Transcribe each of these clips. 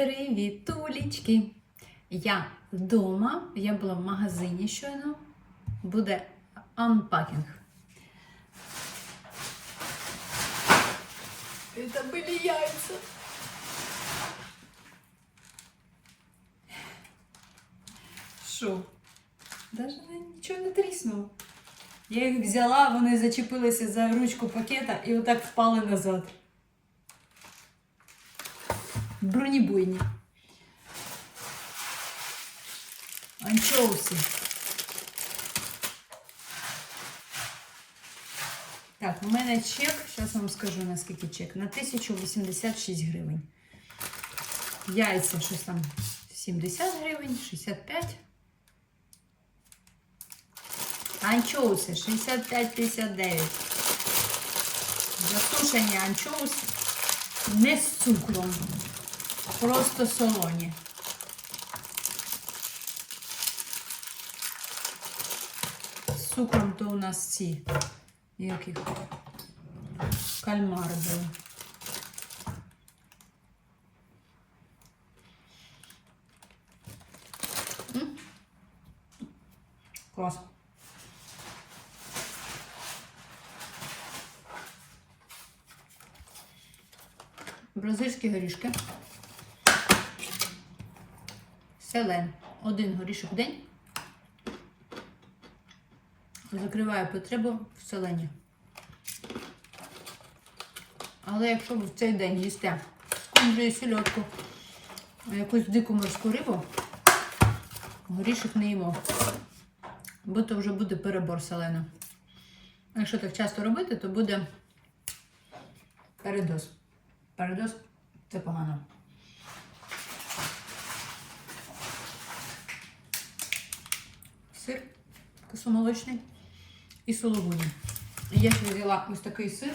Привітулічки! Я вдома, я була в магазині щойно. Буде анпакінг. Это были яйца. Що? Даже нічого не тріснуло. Я їх взяла, вони зачепилися за ручку пакета і отак впали назад. Бронебойні. Анчоуси. Так, у мене чек, зараз вам скажу наскільки чек, на 1086 гривень. Яйця щось там 70 гривень, 65. Анчоуси 65-59. Засушені анчоуси не з цукром, просто солоні. З цукром то у нас ці яких кальмари були. Клас. Бразильські горішки. Селен. Один горішок в день. Закриває потребу в селені. Але якщо ви в цей день їсте скумбрію і сільотку, якусь дику морську рибу, горішок не їмо. Бо то вже буде перебор селена. Якщо так часто робити, то буде передоз. Передоз це погано. Сир кисломолочний і сологуні. Я ще взяла ось такий сир.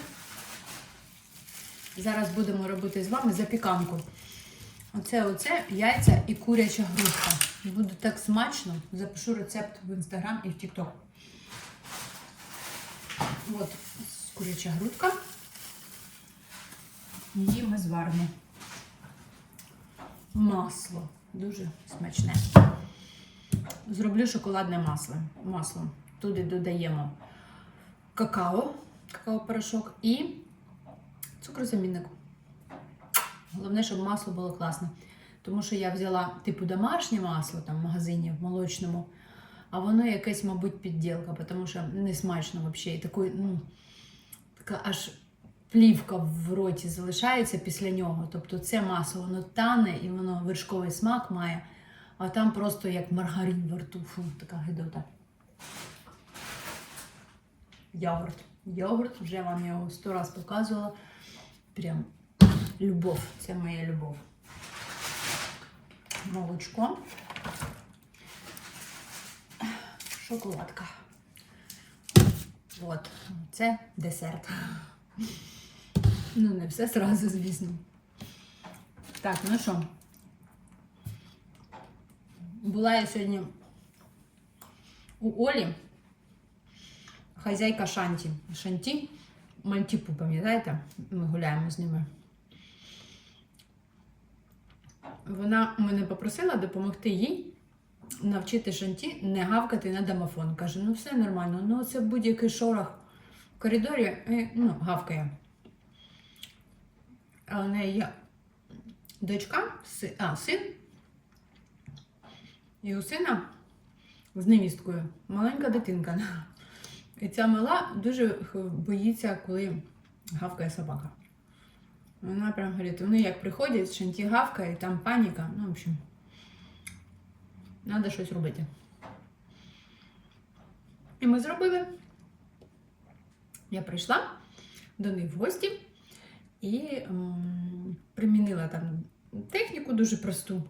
Зараз будемо робити з вами запіканку. Оце, оце яйця і куряча грудка. Буде так смачно. Запишу рецепт в інстаграм і в тікток. От куряча грудка. Її ми зваримо. Масло. Дуже смачне. Зроблю шоколадне масло. масло. Туди додаємо какао, какао-порошок і цукрозамінник. Головне, щоб масло було класне. Тому що я взяла типу домашнє масло там в магазині в молочному, а воно якесь, мабуть, підділка, тому що не смачно взагалі. І такий, ну, така аж плівка в роті залишається після нього. Тобто це масло воно тане і воно вершковий смак має, а там просто як маргарин во рту. Фу, така гидота. Йогурт. Йогурт, вже вам його сто раз показувала. Прям любов. Це моя любов. Молочко. Шоколадка. От, це десерт. Ну, не все зразу, звісно. Так, ну що? Була я сьогодні у Олі, хазяйка Шанті. Шанті, Мальтіпу, пам'ятаєте? Ми гуляємо з ними. Вона мене попросила допомогти їй навчити Шанті не гавкати на домофон. Каже, ну все нормально, ну це будь-який шорох в коридорі, і, ну, гавкає. А у неї є дочка, си- а, син. І у сина з невісткою маленька дитинка. І ця мала дуже боїться, коли гавкає собака. Вона прям говорить, вони як приходять, шанті гавкає, там паніка. Ну, в общем, треба щось робити. І ми зробили. Я прийшла до них в гості і м, примінила там техніку дуже просту.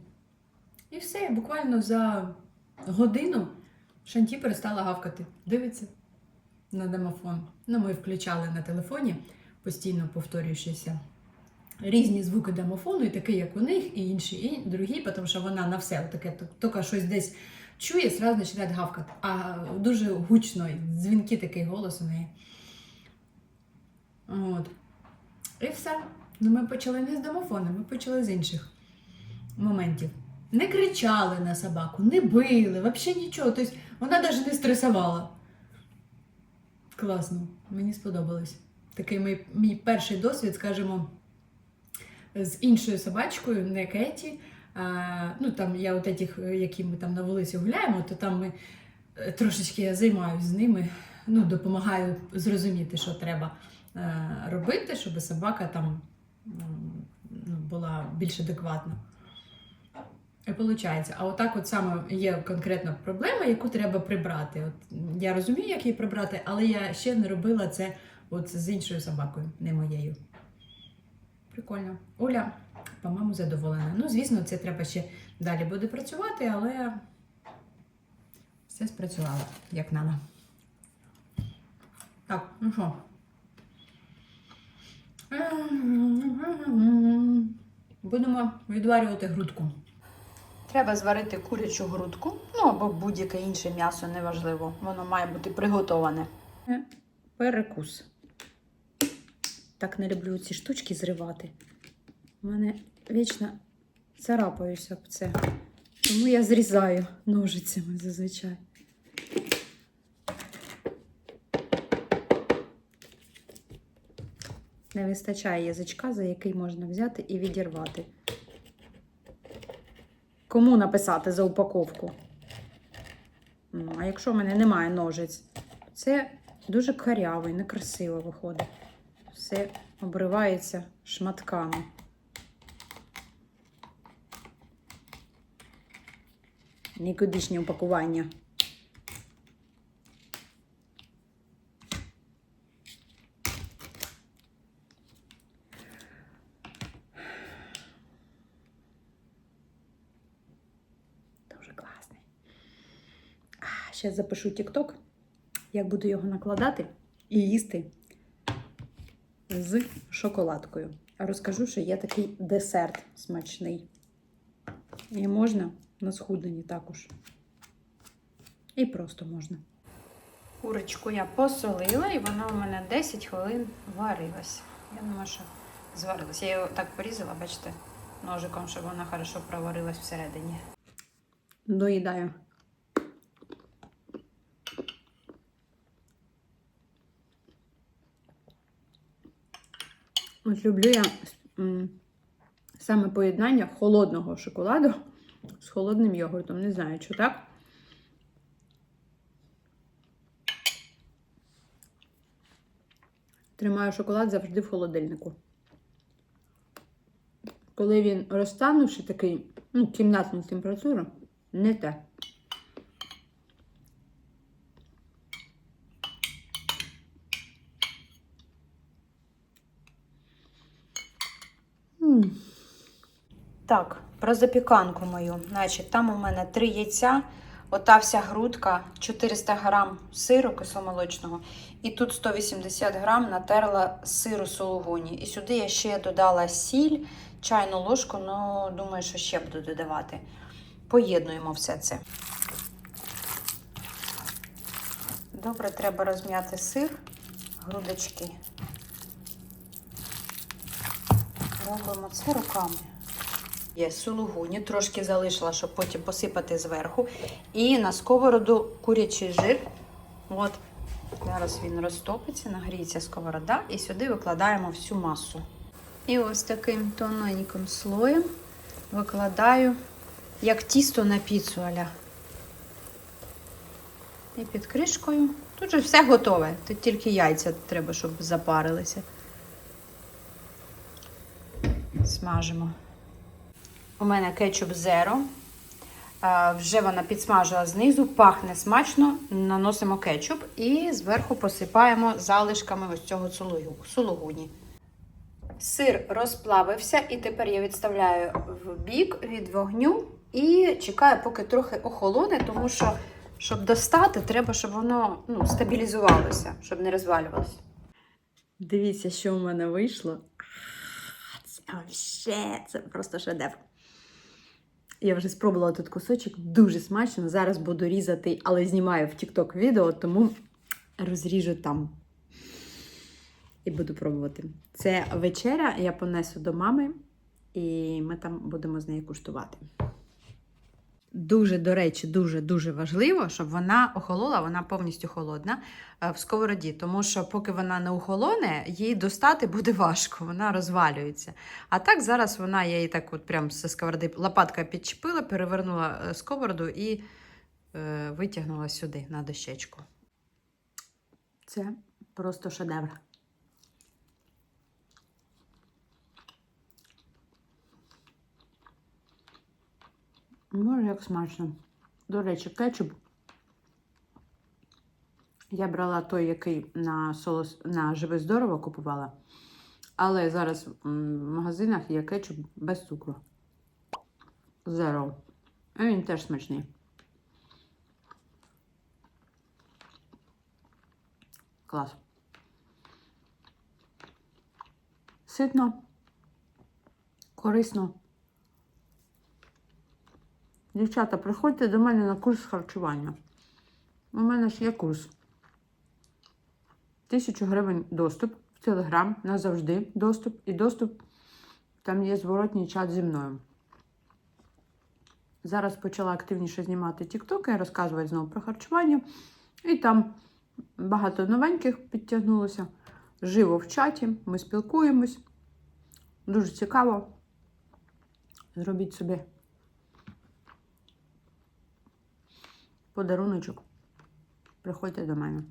І все, буквально за годину Шанті перестала гавкати. Дивиться на домофон. Ну, ми включали на телефоні, постійно повторюючися різні звуки домофону, і такі, як у них, і інші, і другі, тому що вона на все таке, тільки щось десь чує, зразу починає гавкати. А дуже гучно, дзвінки такий голос у неї. От. І все. Ну, ми почали не з домофону, ми почали з інших. моментів. Не кричали на собаку, не били, взагалі нічого. Тобто вона навіть не стресувала. Класно, мені сподобалось. Такий мій, мій перший досвід, скажімо, з іншою собачкою, не Кеті. А, ну там я от этих, які ми там на вулиці гуляємо, то там ми е, трошечки я займаюся з ними, ну, допомагаю зрозуміти, що треба е, робити, щоб собака там ну, була більш адекватна. Виходить. А отак от саме є конкретна проблема, яку треба прибрати. От я розумію, як її прибрати, але я ще не робила це от з іншою собакою, не моєю. Прикольно. Оля, по-моєму, задоволена. Ну, звісно, це треба ще далі буде працювати, але все спрацювало, як надо. Так, ну що? Будемо відварювати грудку. Треба зварити курячу грудку, ну або будь-яке інше м'ясо, неважливо. Воно має бути приготоване. Перекус. Так не люблю ці штучки зривати. У мене вічно царапаюся об це. Тому я зрізаю ножицями зазвичай. Не вистачає язичка, за який можна взяти і відірвати. Кому написати за упаковку? Ну, а якщо в мене немає ножиць, це дуже каряво і некрасиво виходить. Все обривається шматками. Нікудишнє упакування. Дуже класний. А, ще запишу TikTok, як буду його накладати і їсти з шоколадкою. А розкажу, що є такий десерт смачний. І можна на схудненні також. І просто можна. Курочку я посолила, і вона у мене 10 хвилин варилась. Я думаю, що зварилась. Я його так порізала, бачите, ножиком, щоб вона хорошо проварилась всередині. Доїдаю. От люблю я саме поєднання холодного шоколаду з холодним йогуртом. Не знаю, чи так. Тримаю шоколад завжди в холодильнику. Коли він розтанувши такий, ну, кімнатну температуру, не те. М. Так, про запіканку мою. Значить, там у мене три яйця, ота вся грудка, 400 грам сиру кисломолочного, і тут 180 грам натерла сиру сулугуні. І сюди я ще додала сіль, чайну ложку, ну думаю, що ще буду додавати. Поєднуємо все це. Добре, треба розм'яти сир, грудочки. Робимо це руками. Є сулугуні, трошки залишила, щоб потім посипати зверху. І на сковороду курячий жир. От. Зараз він розтопиться, нагріється сковорода, і сюди викладаємо всю масу. І ось таким тоненьким слоєм викладаю, як тісто на піцу аля. І під кришкою. Тут же все готове. Тут тільки яйця треба, щоб запарилися. Смажимо. У мене кетчуп зеро. Вже вона підсмажила знизу, пахне смачно. Наносимо кетчуп і зверху посипаємо залишками ось цього сулугу- сулугуні. Сир розплавився, і тепер я відставляю в бік від вогню і чекаю, поки трохи охолоне, тому що, щоб достати, треба, щоб воно ну, стабілізувалося, щоб не розвалювалося. Дивіться, що у мене вийшло. Це це просто шедевр. Я вже спробувала тут кусочок, дуже смачно. Зараз буду різати, але знімаю в TikTok відео, тому розріжу там. І буду пробувати. Це вечеря, я понесу до мами і ми там будемо з нею куштувати. Дуже, до речі, дуже-дуже важливо, щоб вона охолола, вона повністю холодна е, в сковороді, тому що поки вона не охолоне, її достати буде важко, вона розвалюється. А так зараз вона, я її так от прям зі сковороди лопаткою підчепила, перевернула е, сковороду і е, витягнула сюди на дощечку. Це просто шедевр. Може, як смачно. До речі, кетчуп. Я брала той, який на солос... на живе здорово купувала. Але зараз в магазинах є кетчуп без цукру. Zero. І він теж смачний. Клас. Ситно, корисно. Дівчата, приходьте до мене на курс харчування. У мене ж є курс. Тисячу гривень доступ в Телеграм назавжди доступ і доступ. Там є зворотній чат зі мною. Зараз почала активніше знімати тіктоки, розказувати знову про харчування. І там багато новеньких підтягнулося. Живо в чаті, ми спілкуємось. Дуже цікаво. Зробіть собі подаруночок. Приходьте до мене.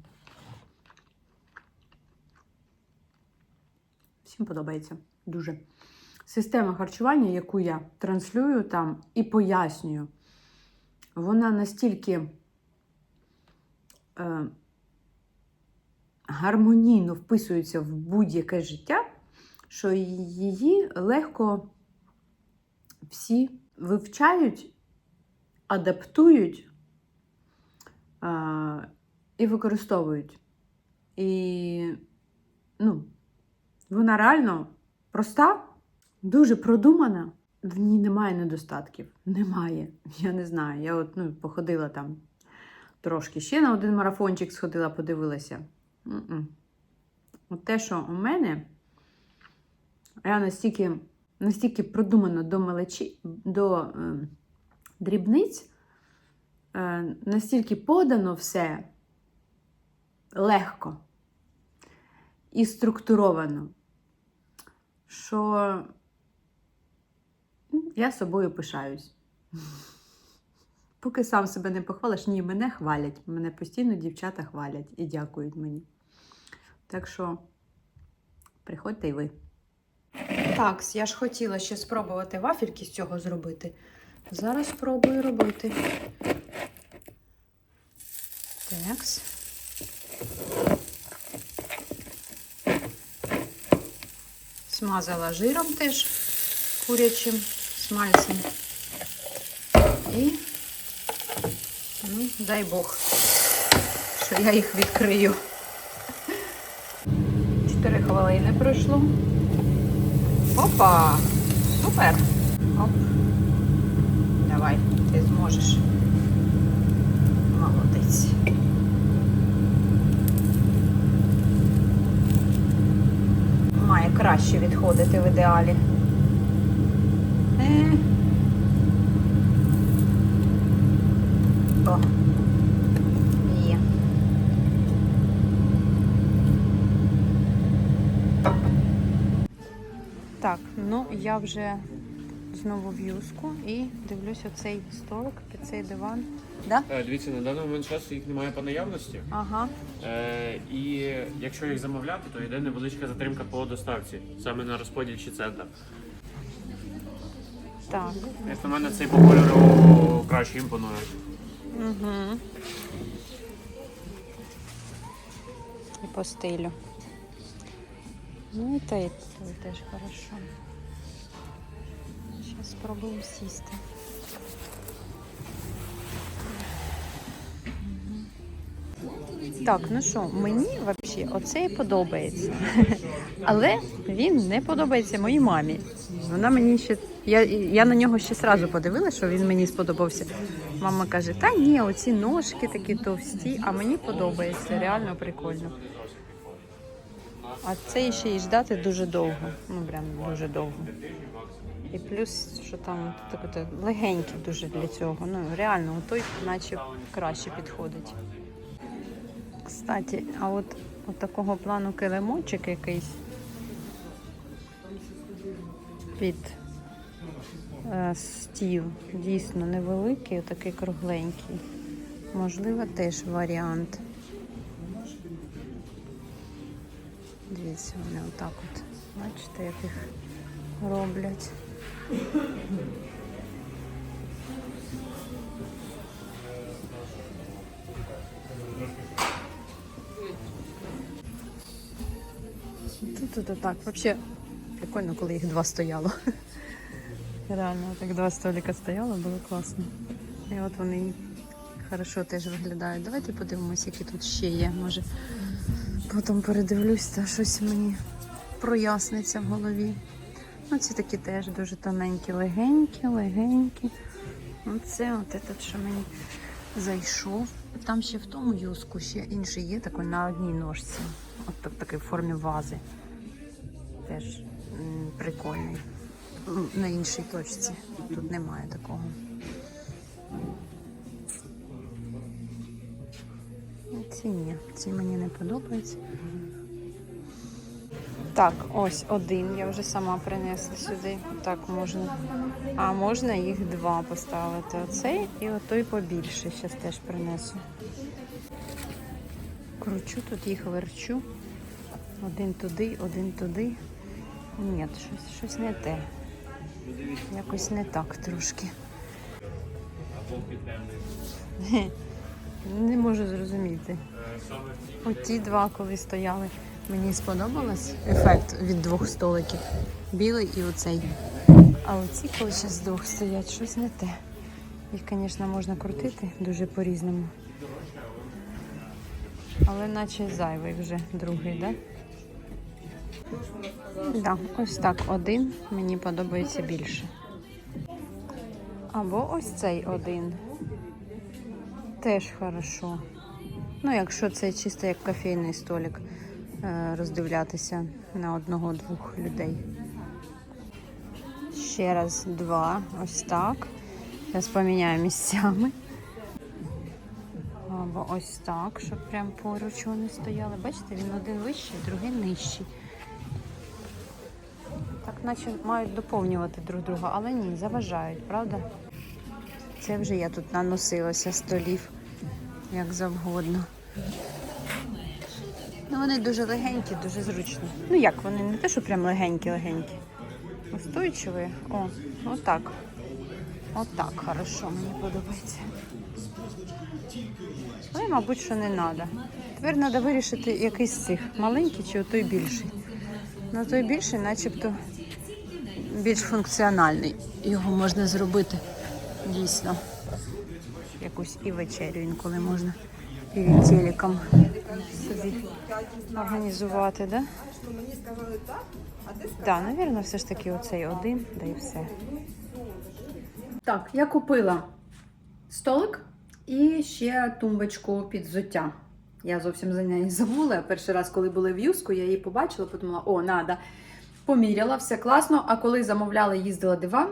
Всім подобається. Дуже. Система харчування, яку я транслюю там і пояснюю, вона настільки е, гармонійно вписується в будь-яке життя, що її легко всі вивчають, адаптують а, і використовують. І ну, вона реально проста, дуже продумана. В ній немає недостатків. Немає. Я не знаю. Я от ну, походила там трошки ще на один марафончик сходила, подивилася. М-м. От те, що у мене, я настільки, настільки продумано до мелочі, до е, дрібниць, настільки подано все легко і структуровано, що я собою пишаюсь. Поки сам себе не похвалиш, ні, мене хвалять. Мене постійно дівчата хвалять і дякують мені. Так що приходьте й ви. Так, я ж хотіла ще спробувати вафельки з цього зробити. Зараз спробую робити. Такс. Смазала жиром теж курячим смальцем. І, ну, дай Бог, що я їх відкрию. Чотири хвилини пройшло. Опа! Супер! Оп. Давай, ти зможеш. Молодець. Має краще відходити в ідеалі. Е. О. Так, ну я вже знову в юску і дивлюсь оцей столик під цей диван. Да? Е, Дивіться, на даний момент часу їх немає по наявності. Ага. Е, і якщо їх замовляти, то йде невеличка затримка по доставці, саме на розподільчий центр. Так. Як на мене цей по кольору краще імпонує. Угу. І по стилю. Ну і той, той теж хорошо. Спробуємо сісти. Так, ну що, мені взагалі оцей подобається. Але він не подобається моїй мамі. Вона мені ще. Я, я на нього ще сразу подивилася, що він мені сподобався. Мама каже: та ні, оці ножки такі товсті, а мені подобається, реально прикольно. А цей ще й ждати дуже довго. Ну, прям дуже довго. І плюс, що там таке легеньке дуже для цього. Ну, реально, той наче краще підходить. Кстати, а от, от такого плану килимочок якийсь під е, стіл, дійсно невеликий, такий кругленький. Можливо, теж варіант. Дивіться, вони отак от. Бачите, як їх роблять. Тут, тут так. Взагалі прикольно, коли їх два стояло. Реально, так два столика стояло, було класно. І от вони хорошо теж виглядають. Давайте подивимося, які тут ще є. Може, потім передивлюсь, та щось мені проясниться в голові. Ну, ці такі теж дуже тоненькі, легенькі, легенькі. Оце от этот, що мені зайшов. Там ще в тому юску ще інший є такий на одній ножці. От так, такий в формі вази. Теж м, прикольний. На іншій точці. Тут немає такого. Ці ні, ці мені не подобаються. Так, ось один. Я вже сама принесла сюди. Так можна. А можна їх два поставити. Оцей і отой побільше. Зараз теж принесу. Кручу тут їх верчу. Один туди, один туди. Ні, щось, щось не те. Якось не так трошки. Не можу зрозуміти. Оті два, коли стояли, мені сподобалось ефект від двох столиків. Білий і оцей. А оці, коли з двох стоять, щось не те. Їх, звісно, можна крутити дуже по-різному. Але наче зайвий вже другий, так? Да? Да, ось так один мені подобається більше. Або ось цей один. Теж хорошо. Ну, якщо це чисто як кофейний столик роздивлятися на одного-двох людей. Ще раз два. Ось так. Зараз поміняю місцями. Або ось так, щоб прям поруч вони стояли. Бачите, він один вищий, другий нижчий. Так, наче мають доповнювати друг друга, але ні, заважають, правда? Це вже я тут наносилася столів, як завгодно. Вони дуже легенькі, дуже зручні. Ну як, вони не те, що прям легенькі-легенькі. Устойчиві. О, отак. Отак, хорошо, мені подобається. Але, мабуть, що не треба. Тепер треба вирішити якийсь з цих маленький чи той більший. Ну, той більший, начебто, більш функціональний. Його можна зробити дійсно. Якусь і вечерю інколи можна телеком собі організувати, да? Так, напевно, все ж таки оцей один, да і все. Так, я купила столик і ще тумбочку під взуття. Я зовсім за неї забула. Перший раз, коли були в Юску, я її побачила, подумала, о, надо. Поміряла, все класно. А коли замовляла, їздила диван,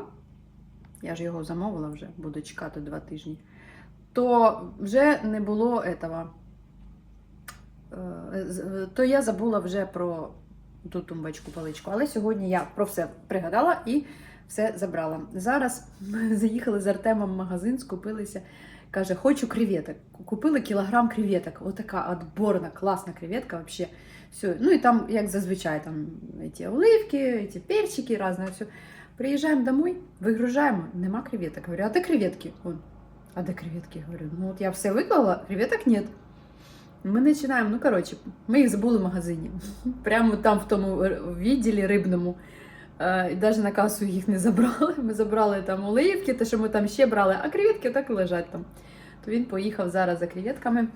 я ж його замовила вже, буду чекати два тижні, то вже не було этого. Е, То я забула вже про ту тумбочку паличку. Але сьогодні я про все пригадала і все забрала. Зараз ми заїхали з Артемом в магазин, скупилися. Каже, хочу креветок. Купили кілограм креветок. Отака отборна, класна креветка вообще. Все. Ну і там, як зазвичай, там ці оливки, ці перчики, різне все. Приїжджаємо домой, вигружаємо, нема креветок. Говорю, а де креветки? А де креветки? Говорю, ну от я все виклала, креветок нет. Ми починаємо, ну коротше, ми їх забули в магазині. Прямо там, в тому відділі рибному. Е, І навіть на касу їх не забрали. Ми забрали там оливки, те, що ми там ще брали, а креветки так і лежать там. То він поїхав зараз за креветками.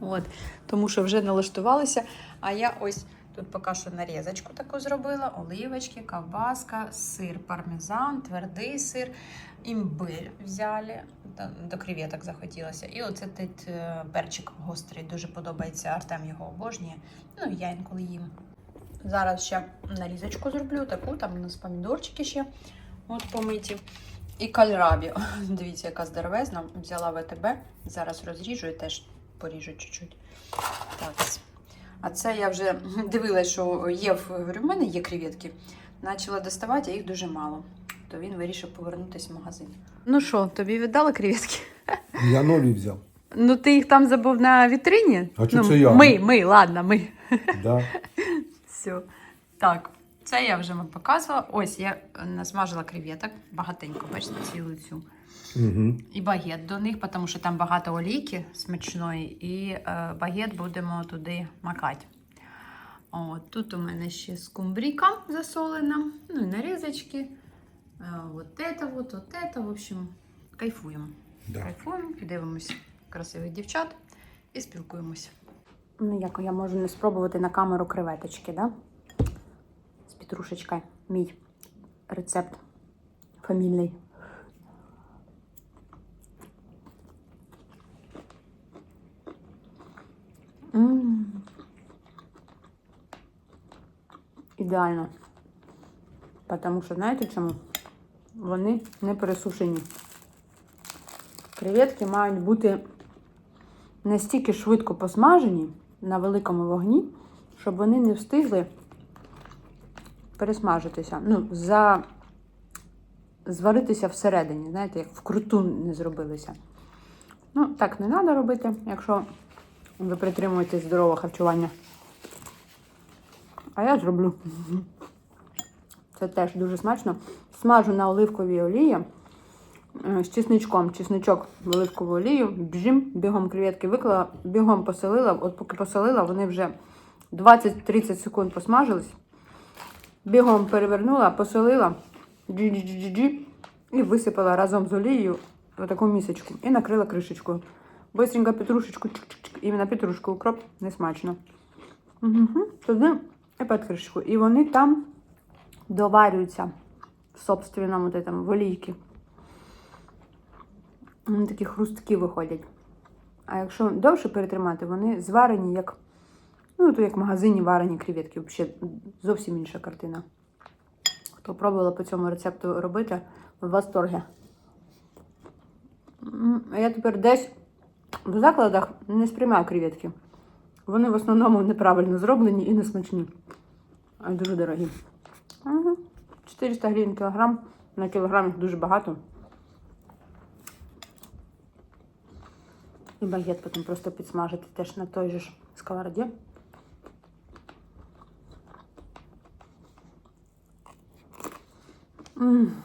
От, тому що вже налаштувалися. А я ось тут поки що нарізочку таку зробила: оливочки, ковбаска, сир пармезан, твердий сир, імбирь взяли. До креветок захотілося. І оце тут е, перчик гострий, дуже подобається. Артем його обожнює. Ну, я інколи їм. Зараз ще нарізочку зроблю, таку, там у нас помідорчики ще. От помиті. І кальрабі. Дивіться, яка здоровезна. Взяла ВТБ. Зараз розріжу і теж поріжу чуть-чуть. Так. А це я вже дивилась, що є в, говорю, в мене є креветки. Почала доставати, а їх дуже мало. То він вирішив повернутися в магазин. Ну що, тобі віддали креветки? Я нові взяв. Ну, ти їх там забув на вітрині? А чо ну, це я? Ми, ми, ладно, ми. Да. Все. Так, це я вже вам показувала. Ось я насмажила креветок багатенько, бачите, цілу цю. Угу. І багет до них, тому що там багато олійки смачної, і е, багет будемо туди макати. От, тут у мене ще скумбрійка засолена, ну і нарізочки. Е, от это, вот, от это, в общем, кайфуємо. Да. Кайфуємо, дивимося красивих дівчат і спілкуємося. Ну, як я можу не спробувати на камеру креветочки, да? З петрушечкою. Мій рецепт фамільний. М. Ідеально. Тому що знаєте чому? Вони не пересушені. Креветки мають бути настільки швидко посмажені на великому вогні, щоб вони не встигли пересмажитися. Ну, за... зваритися всередині, знаєте, як вкруту не зробилися. Ну, так не треба робити, якщо ви притримуєтесь здорового харчування. А я зроблю. Це теж дуже смачно. Смажу на оливковій олії е, з чесничком. Чесничок в оливкову олію, бжим, бігом креветки виклала, бігом поселила. От поки поселила, вони вже 20-30 секунд посмажились. Бігом перевернула, посолила джі-джі-джі-джі і висипала разом з олією в таку місочку і накрила кришечкою. Быстренько петрушечку, чик-чик-чик, іменно петрушку, укроп, не смачно. Угу. Туди і під. І вони там доварюються в собственному от этом, в олійці. Вони такі хрусткі виходять. А якщо довше перетримати, вони зварені як, ну, то як в магазині варені креветки. Взагалі зовсім інша картина. Хто пробувала по цьому рецепту робити, в восторгі. Я тепер десь в закладах не сприймаю креветки. Вони в основному неправильно зроблені і не смачні. А дуже дорогі. Ага. 400 гривень кілограм. На кілограм дуже багато. І багет потім просто підсмажити теж на той же ж сковороді. М.